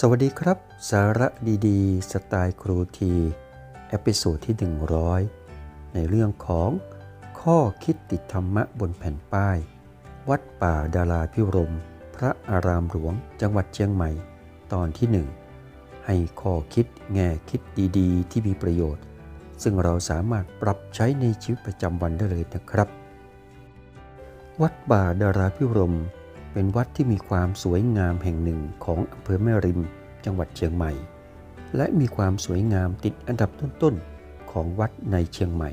สวัสดีครับ สาระดีๆ สไตล์ครูที เอพิโซดที่ 100 ในเรื่องของข้อคิดติดธรรมะบนแผ่นป้าย วัดป่าดาราพิรม พระอารามหลวง จังหวัดเชียงใหม่ ตอนที่ 1 ให้ข้อคิดแง่คิดดีๆ ที่มีประโยชน์ ซึ่งเราสามารถปรับใช้ในชีวิตประจำวันได้เลยนะครับ วัดป่าดาราพิรม เป็นวัดที่มีความสวยงามแห่งหนึ่งของอำเภอแม่ริม จังหวัดเชียงใหม่ และมีความสวยงามติดอันดับต้นๆของวัดในเชียงใหม่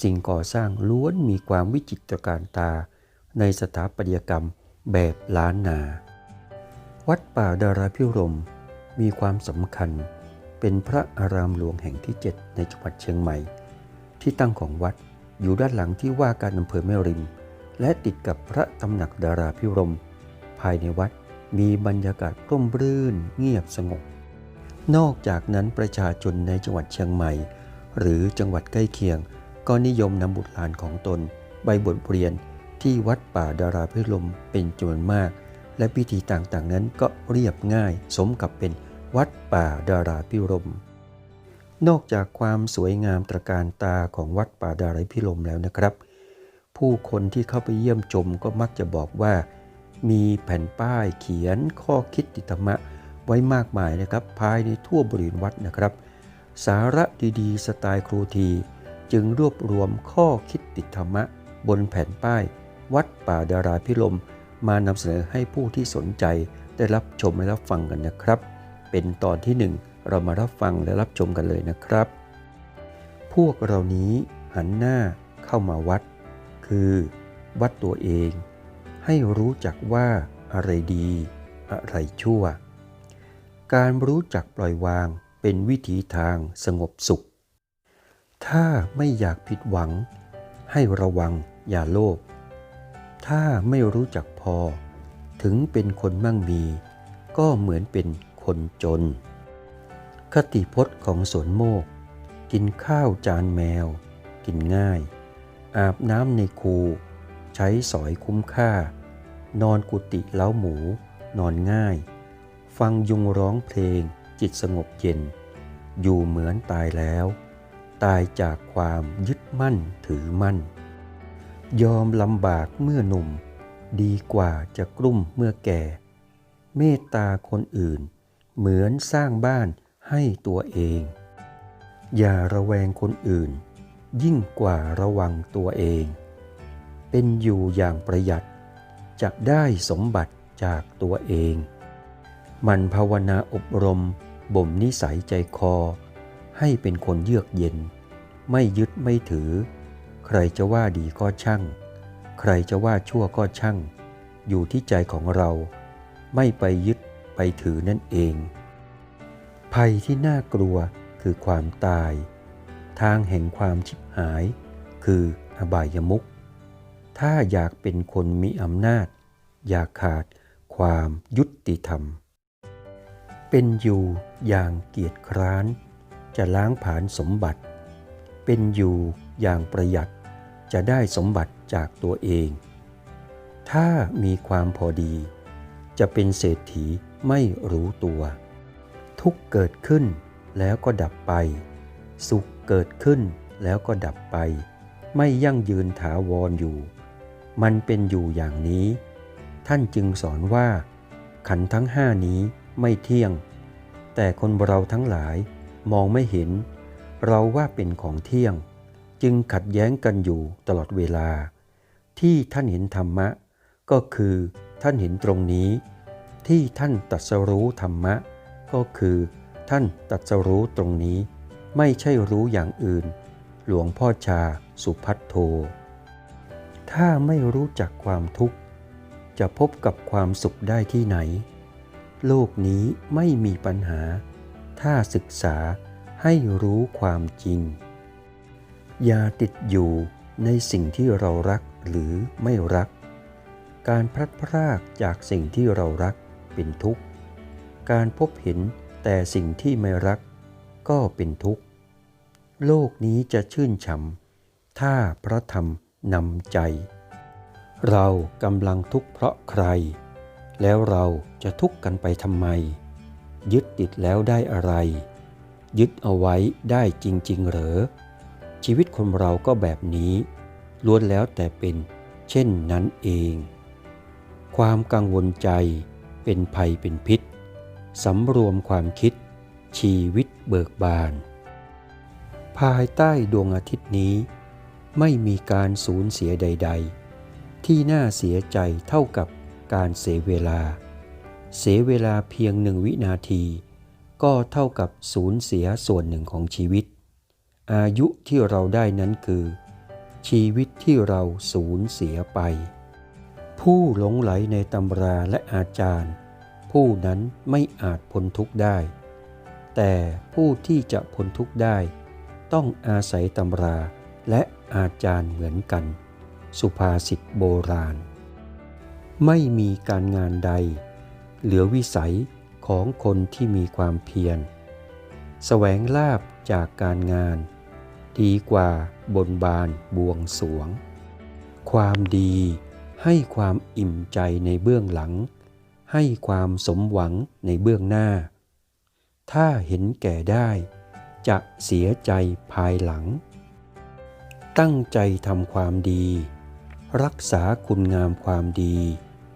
สิ่งก่อสร้างล้วนมีความวิจิตรการตา ในสถาปัตยกรรมแบบล้านนา วัดป่าดาราพิรม มีความสำคัญ เป็นพระอารามหลวงแห่งที่ 7 ในจังหวัดเชียงใหม่ ที่ตั้งของวัดอยู่ด้านหลังที่ว่าการอำเภอแม่ริม และติดกับพระตำหนักดาราพิรม ภายในวัดมีบรรยากาศร่มรื่นเงียบสงบ นอกจากนั้นประชาชนในจังหวัดเชียงใหม่ หรือจังหวัดใกล้เคียง ก็นิยมนำบุตรหลานของตนไปบทเรียนที่วัดป่าดาราพิรมเป็นจำนวนมาก และพิธีต่างๆนั้นก็เรียบง่าย สมกับเป็นวัดป่าดาราพิรมนอกจากความสวยงามตระการตาของวัดป่าดาราพิรมแล้วนะครับ ผู้คนที่เข้าไปเยี่ยมชมก็มักจะบอกว่า มีแผ่นป้ายเขียนข้อคิดติธรรมะไว้มากมายนะครับ ภายในทั่วบริเวณวัดนะครับ สาระดีๆ สไตล์ครูที จึงรวบรวมข้อคิดติธรรมะ บนแผ่นป้าย วัดป่าดาราพิรมมานำเสนอให้ผู้ที่สนใจได้รับชมและรับฟังกันนะครับ เป็นตอนที่หนึ่งเรามารับฟังและรับชมกันเลยนะครับ พวกเรานี้หันหน้าเข้ามาวัด คือ วัดตัวเอง ให้รู้จักว่าอะไรดี อะไรชั่ว การรู้จักปล่อยวางเป็นวิถีทางสงบสุข ถ้าไม่อยากผิดหวัง ให้ระวังอย่าโลภ ถ้าไม่รู้จักพอ ถึงเป็นคนมั่งมี ก็เหมือนเป็นคนจน คติพจน์ของสวนโมก กินข้าวจานแมว กินง่าย อาบน้ำในคู ใช้สอยคุ้มค่า นอนกุฏิเล้าหมู นอนง่าย ฟังยุงร้องเพลง จิตสงบเย็น อยู่เหมือนตายแล้ว ตายจากความยึดมั่นถือมั่น ยอมลำบากเมื่อหนุ่ม ดีกว่าจะกลุ่มเมื่อแก่ เมตตาคนอื่น เหมือนสร้างบ้านให้ตัวเอง อย่าระแวงคนอื่น ยิ่งกว่าระวังตัวเอง เป็นอยู่อย่างประหยัดจะได้สมบัติจากตัวเอง มันภาวนาอบรมบ่มนิสัยใจคอ ให้เป็นคนเยือกเย็น ไม่ยึดไม่ถือ ใครจะว่าดีก็ช่าง ใครจะว่าชั่วก็ช่าง อยู่ที่ใจของเรา ไม่ไปยึดไปถือนั่นเอง ภัยที่น่ากลัวคือความตาย ทางแห่งความชิบหาย คืออบายมุขถ้าอยากเป็นคนมีอำนาจ อย่าขาดความยุติธรรม เป็นอยู่อย่างเกียรติคร้าน จะล้างผาญสมบัติ เป็นอยู่อย่างประหยัดจะได้สมบัติจากตัวเอง ถ้ามีความพอดี จะเป็นเศรษฐีไม่รู้ตัว ทุกเกิดขึ้นแล้วก็ดับไป สุข เกิดขึ้นแล้วก็ดับไป ไม่ยั่งยืนถาวรอยู่ มันเป็นอยู่อย่างนี้ ท่านจึงสอนว่า ขันทั้งห้านี้ไม่เที่ยง แต่คนเราทั้งหลายมองไม่เห็น เราว่าเป็นของเที่ยง จึงขัดแย้งกันอยู่ตลอดเวลา ที่ท่านเห็นธรรมะ ก็คือท่านเห็นตรงนี้ ที่ท่านตรัสรู้ธรรมะ ก็คือท่านตรัสรู้ตรงนี้ ไม่ใช่รู้อย่างอื่น หลวงพ่อชาสุพัทโท ถ้าไม่รู้จักความทุกข์ จะพบกับความสุขได้ที่ไหน โลกนี้ไม่มีปัญหา ถ้าศึกษาให้รู้ความจริง อย่าติดอยู่ในสิ่งที่เรารักหรือไม่รัก การพลัดพรากจากสิ่งที่เรารักเป็นทุกข์ การพบเห็นแต่สิ่งที่ไม่รัก ก็เป็นทุกข์ โลกนี้จะชื่นฉ่ำถ้าพระธรรมนำใจ เรากำลังทุกข์เพราะใคร แล้วเราจะทุกข์กันไปทำไม ยึดติดแล้วได้อะไร ยึดเอาไว้ได้จริง ๆ เหรอ ชีวิตคนเราก็แบบนี้ล้วนแล้วแต่เป็นเช่นนั้นเอง ความกังวลใจเป็นภัยเป็นพิษสำรวมความคิด ชีวิตเบิกบาน ภายใต้ดวงอาทิตย์นี้ ไม่มีการสูญเสียใด ๆ ที่น่าเสียใจเท่ากับการเสียเวลา เสียเวลาเพียงหนึ่งวินาที ก็เท่ากับสูญเสียส่วนหนึ่งของชีวิต อายุที่เราได้นั้นคือ ชีวิตที่เราสูญเสียไป ผู้หลงไหลในตำราและอาจารย์ ผู้นั้นไม่อาจพ้นทุกข์ได้ แต่ผู้ที่จะพ้นทุกข์ได้ ต้องอาศัยตำราและอาจารย์เหมือนกัน สุภาษิตโบราณ ไม่มีการงานใด เหลือวิสัยของคนที่มีความเพียรแสวงลาบจากการงาน ดีกว่าบนบานบวงสวง ความดีให้ความอิ่มใจในเบื้องหลัง ให้ความสมหวังในเบื้องหน้า ถ้าเห็นแก่ได้ จะเสียใจภายหลัง ตั้งใจทำความดี รักษาคุณงามความดี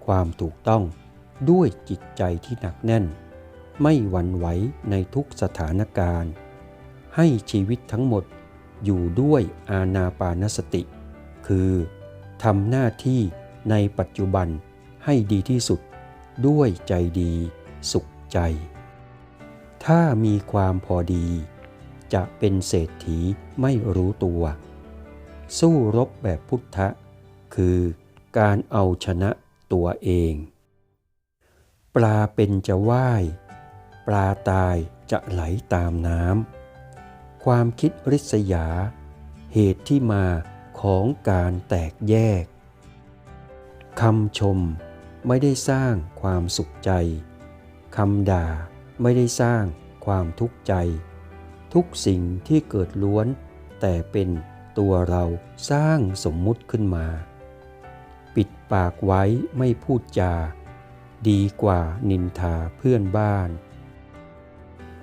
ความถูกต้องด้วยจิตใจที่หนักแน่น ไม่หวั่นไหวในทุกสถานการณ์ ให้ชีวิตทั้งหมดอยู่ด้วยอาณาปานสติ คือทำหน้าที่ในปัจจุบันให้ดีที่สุดด้วยใจดีสุขใจ ถ้ามีความพอดี จะเป็นเศรษฐีไม่รู้ตัว สู้รบแบบพุทธะ คือการเอาชนะตัวเอง ปลาเป็นจะว่าย ปลาตายจะไหลตามน้ำ ความคิดริษยา เหตุที่มาของการแตกแยกคำชมไม่ได้สร้างความสุขใจคำด่า ไม่ได้สร้างความทุกข์ใจ ทุกสิ่งที่เกิดล้วน แต่เป็นตัวเราสร้างสมมุติขึ้นมา ปิดปากไว้ไม่พูดจา ดีกว่านินทาเพื่อนบ้าน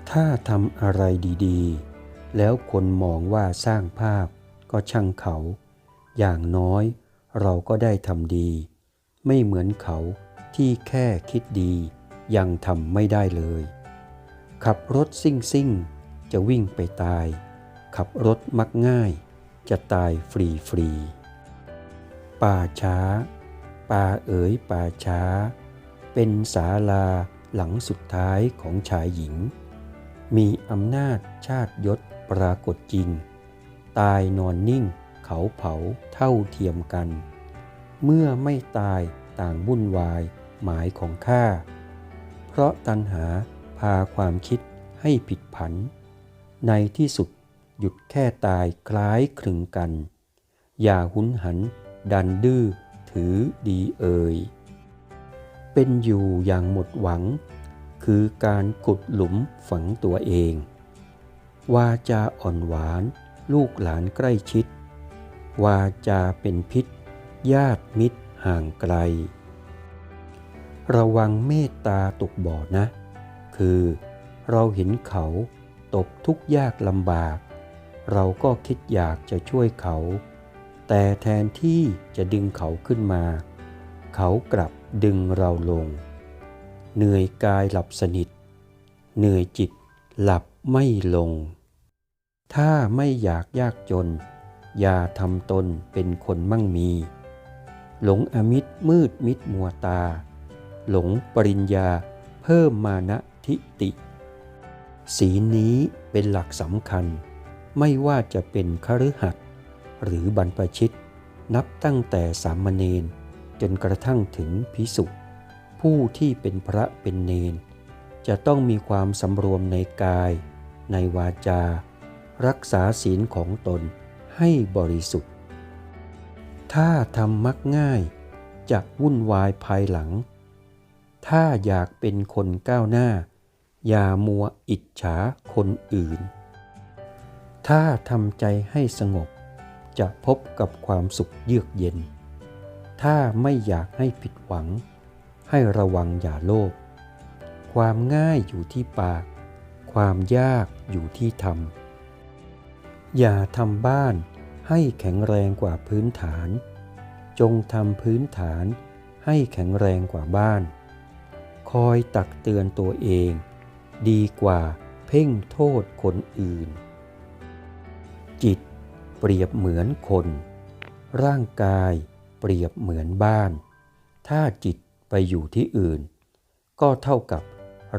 ถ้าทำอะไรดีๆ แล้วคนมองว่าสร้างภาพก็ช่างเขา อย่างน้อยเราก็ได้ทำดี ไม่เหมือนเขาที่แค่คิดดียังทำไม่ได้เลย ขับรถซิ่งซิ่งจะวิ่งไปตาย ขับรถมักง่าย จะตายฟรีฟรีป่าช้า ป่าเอ๋ยป่าช้า เป็นศาลาหลังสุดท้ายของชายหญิง มีอำนาจชาติยศปรากฏจริง ตายนอนนิ่งเขาเผาเท่าเทียมกัน เมื่อไม่ตายต่างวุ่นวายหมายของข้า เพราะตัณหา พาความคิดให้ผิดผัน ในที่สุดหยุดแค่ตายคล้ายคลึงกัน อย่าหุนหัน ดันดื้อถือดีเอ่ย เป็นอยู่อย่างหมดหวัง คือการขุดหลุมฝังตัวเอง วาจาอ่อนหวานลูกหลานใกล้ชิด วาจาเป็นพิษ ญาติมิตรห่างไกล ระวังเมตตาตกบ่อนะ คือ เราเห็นเขาตกทุกข์ยากลำบาก เราก็คิดอยากจะช่วยเขา แต่แทนที่จะดึงเขาขึ้นมา เขากลับดึงเราลง เหนื่อยกายหลับสนิท เหนื่อยจิตหลับไม่ลง ถ้าไม่อยากยากจน อย่าทำตนเป็นคนมั่งมี หลงอมิตรมืดมิดมัวตา หลงปริญญาเพิ่มมานะ ทิติสีนี้เป็นหลักสำคัญ ไม่ว่าจะเป็นคฤหัสถ์หรือบรรพชิต นับตั้งแต่สามเณรจนกระทั่งถึงพิสุผู้ที่เป็นพระเป็นเนน จะต้องมีความสำรวมในกาย ในวาจา รักษาศีลของตนให้บริสุทธิ์ ถ้าทำมักง่ายจะวุ่นวายภายหลัง ถ้าอยากเป็นคนก้าวหน้า อย่ามัวอิจฉาคนอื่น ถ้าทำใจให้สงบจะพบกับความสุขเยือกเย็น ถ้าไม่อยากให้ผิดหวัง ให้ระวังอย่าโลภ ความง่ายอยู่ที่ปาก ความยากอยู่ที่ทำ อย่าทำบ้านให้แข็งแรงกว่าพื้นฐาน จงทำพื้นฐานให้แข็งแรงกว่าบ้าน คอยตักเตือนตัวเอง ดีกว่าเพ่งโทษคนอื่น จิตเปรียบเหมือนคน ร่างกายเปรียบเหมือนบ้าน ถ้าจิตไปอยู่ที่อื่น ก็เท่ากับ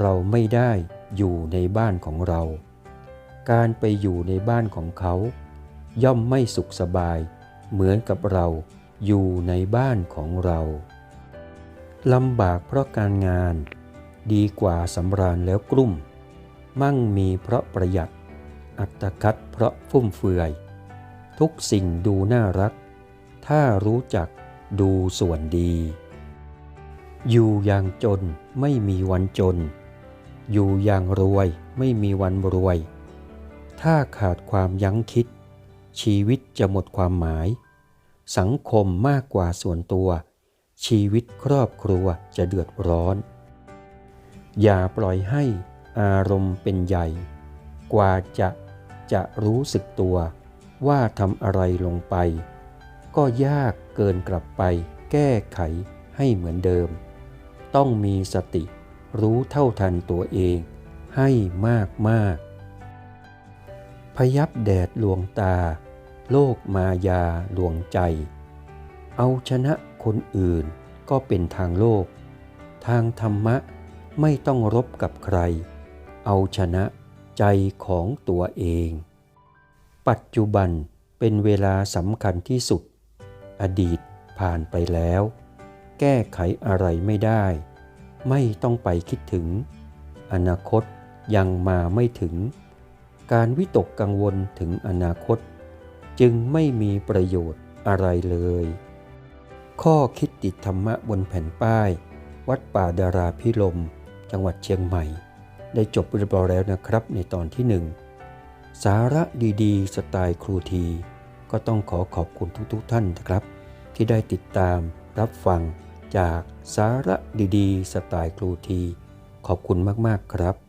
เราไม่ได้อยู่ในบ้านของเรา การไปอยู่ในบ้านของเขา ย่อมไม่สุขสบาย เหมือนกับเราอยู่ในบ้านของเราลำบากเพราะการงาน ดีกว่าสำราญแล้วกลุ่ม มั่งมีเพราะประหยัด อัตคัดเพราะฟุ่มเฟือย ทุกสิ่งดูน่ารัก ถ้ารู้จักดูส่วนดี อยู่อย่างจนไม่มีวันจน อยู่อย่างรวยไม่มีวันรวย ถ้าขาดความยั้งคิด ชีวิตจะหมดความหมาย สังคมมากกว่าส่วนตัว ชีวิตครอบครัวจะเดือดร้อน อย่าปล่อยให้อารมณ์เป็นใหญ่ กว่าจะจะรู้สึกตัวว่าทำอะไรลงไป ก็ยากเกินกลับไปแก้ไขให้เหมือนเดิม ต้องมีสติรู้เท่าทันตัวเองให้มากมากพยับแดดลวงตา โลกมายาลวงใจ เอาชนะคนอื่นก็เป็นทางโลก ทางธรรมะ ไม่ต้องรบกับใคร เอาชนะใจของตัวเอง ปัจจุบันเป็นเวลาสำคัญที่สุด อดีตผ่านไปแล้ว แก้ไขอะไรไม่ได้ ไม่ต้องไปคิดถึง อนาคตยังมาไม่ถึง การวิตกกังวลถึงอนาคต จึงไม่มีประโยชน์อะไรเลย ข้อคิดติดธรรมะบนแผ่นป้าย วัดป่าดาราพิลม จังหวัดเชียงใหม่ ได้จบเรียบร้อยแล้วนะครับในตอนที่หนึ่งสาระดีๆ สไตล์ครูที ก็ต้องขอขอบคุณทุกๆทท่านนะครับ ที่ได้ติดตามรับฟังจากสาระดีๆ สไตล์ครูที ขอบคุณมากๆครับ